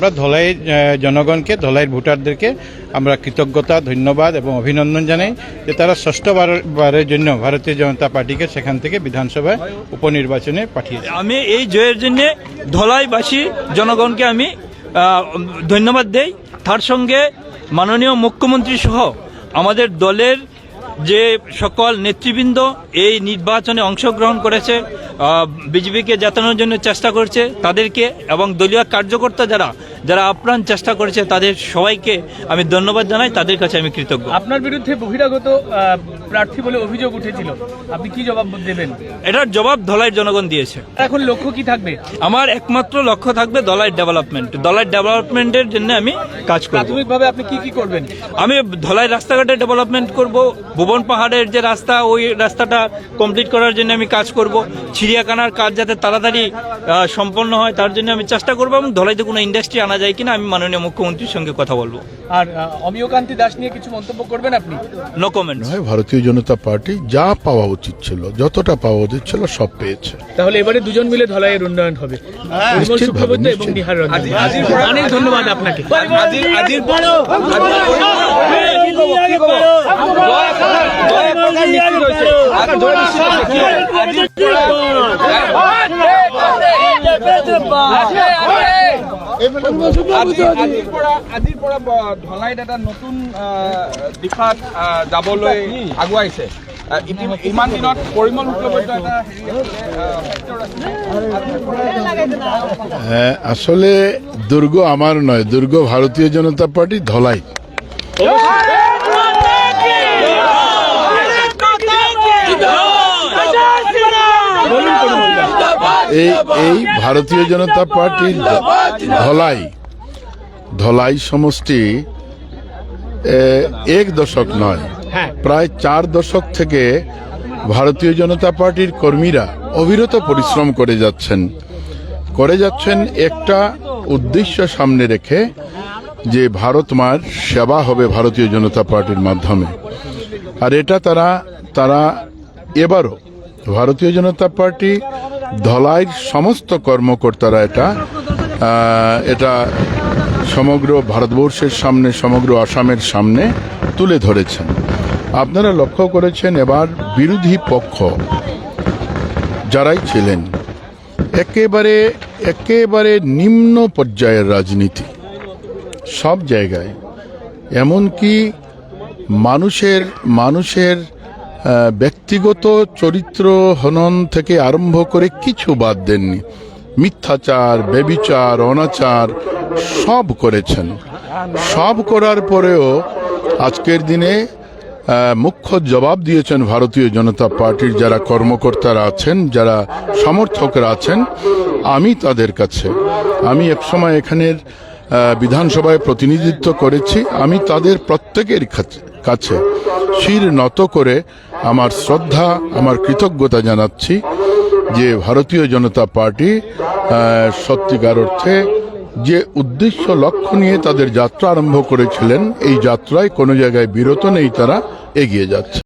আমরা ধলাই জনগণকে ধলাইয়ের ভোটারদেরকে আমরা কৃতজ্ঞতা, ধন্যবাদ এবং অভিনন্দন জানাই যে তারা ষষ্ঠবার বারের জন্য ভারতীয় জনতা পার্টিকে সেখান থেকে বিধানসভায় উপনির্বাচনে পাঠিয়েছে। আমি এই জয়ের জন্য ধলাইবাসী জনগণকে আমি ধন্যবাদ দেই। তার সঙ্গে মাননীয় মুখ্যমন্ত্রী সহ আমাদের দলের যে সকল নেতৃবৃন্দ এই নির্বাচনে অংশগ্রহণ করেছে বিজেপিকে জেতানোর জন্য চেষ্টা করছে, তাদেরকে এবং দলীয় কার্যকর্তা যারা যারা আপ্রাণ চেষ্টা করেছে তাদের সবাইকে আমি ধন্যবাদ জানাই, তাদের কাছে আমি কৃতজ্ঞ। আপনার বিরুদ্ধে বহিরাগত প্রার্থী বলে অভিযোগ উঠেছিল। আপনি কি জবাব দেবেন? এটার জবাব ধলাইয়ের জনগণ দিয়েছে। এখন লক্ষ্য কি থাকবে? আমার একমাত্র লক্ষ্য থাকবে দলাইয়ের ডেভেলপমেন্ট। দলাইয়ের ডেভেলপমেন্টের জন্য আমি কাজ করব। প্রাথমিকভাবে আপনি কি কি করবেন? আমি ধলাই রাস্তাঘাটের ডেভেলপমেন্ট করব। ভুবন পাহাড়ের যে রাস্তা ওই রাস্তাটা কমপ্লিট করার জন্য আমি কাজ করব। চিড়িয়াখানার কাজ যাতে তাড়াতাড়ি সম্পন্ন হয় তার জন্য আমি চেষ্টা করব এবং ধলাইতে কোনো ইন্ডাস্ট্রি আনা যায় কিনা আমি মাননীয় মুখ্যমন্ত্রীর সঙ্গে কথা বলব। আর অমিয়কান্তি দাস নিয়ে কিছু মন্তব্য করবেন আপনি? নো কমেন্ট নয় ভারতীয় জনতা পার্টি যা পাওয়া উচিত ছিল যতটা পাওয়া উচিত ছিল সব পেয়েছে। তাহলে এবারে দুজন মিলে ধলাইয়ের উন্নয়ন হবে। রঞ্জন। অনেক ধন্যবাদ আপনাকে। আজিৰ পৰা ধলাইত এটা নতুন দিশত যাবলৈ আগুৱাইছে। ইমান দিনত পৰিমল হ্যাঁ, আসলে দুর্গ আমার নয় দুর্গ ভারতীয় জনতা পার্টি ধলাই এই এই ভারতীয় জনতা পার্টির ধলাই ধলাই সমষ্টি এক দশক নয় প্রায় চার দশক থেকে ভারতীয় জনতা পার্টির কর্মীরা অবিরত পরিশ্রম করে যাচ্ছেন। করে যাচ্ছেন একটা উদ্দেশ্য সামনে রেখে যে ভারত মার সেবা হবে ভারতীয় জনতা পার্টির মাধ্যমে। আর এটা তারা তারা এবারও ভারতীয় জনতা পার্টি ধলাইয়ের সমস্ত কর্মকর্তারা এটা এটা সমগ্র ভারতবর্ষের সামনে, সমগ্র আসামের সামনে তুলে ধরেছেন। আপনারা লক্ষ্য করেছেন এবার বিরোধী পক্ষ যারাই ছিলেন, একেবারে একেবারে নিম্ন পর্যায়ের রাজনীতি। সব জায়গায়। এমনকি মানুষের মানুষের ব্যক্তিগত চরিত্র হনন থেকে আরম্ভ করে কিছু বাদ দেননি। মিথ্যাচার বেবিচার অনাচার সব করেছেন। সব করার পরেও আজকের দিনে মুখ্য জবাব দিয়েছেন ভারতীয় জনতা পার্টির যারা কর্মকর্তারা আছেন, যারা সমর্থকরা আছেন, আমি তাদের কাছে। আমি একসময় এখানের বিধানসভায় প্রতিনিধিত্ব করেছি। আমি তাদের প্রত্যেকের কাছে। শির নত করে আমার শ্রদ্ধা, আমার কৃতজ্ঞতা জানাচ্ছি যে ভারতীয় জনতা পার্টি সত্যিকার অর্থে যে উদ্দেশ্য লক্ষ্য নিয়ে তাদের যাত্রা আরম্ভ করেছিলেন, এই যাত্রায় কোনো জায়গায় বিরত নেই তারা, এগিয়ে যাচ্ছে।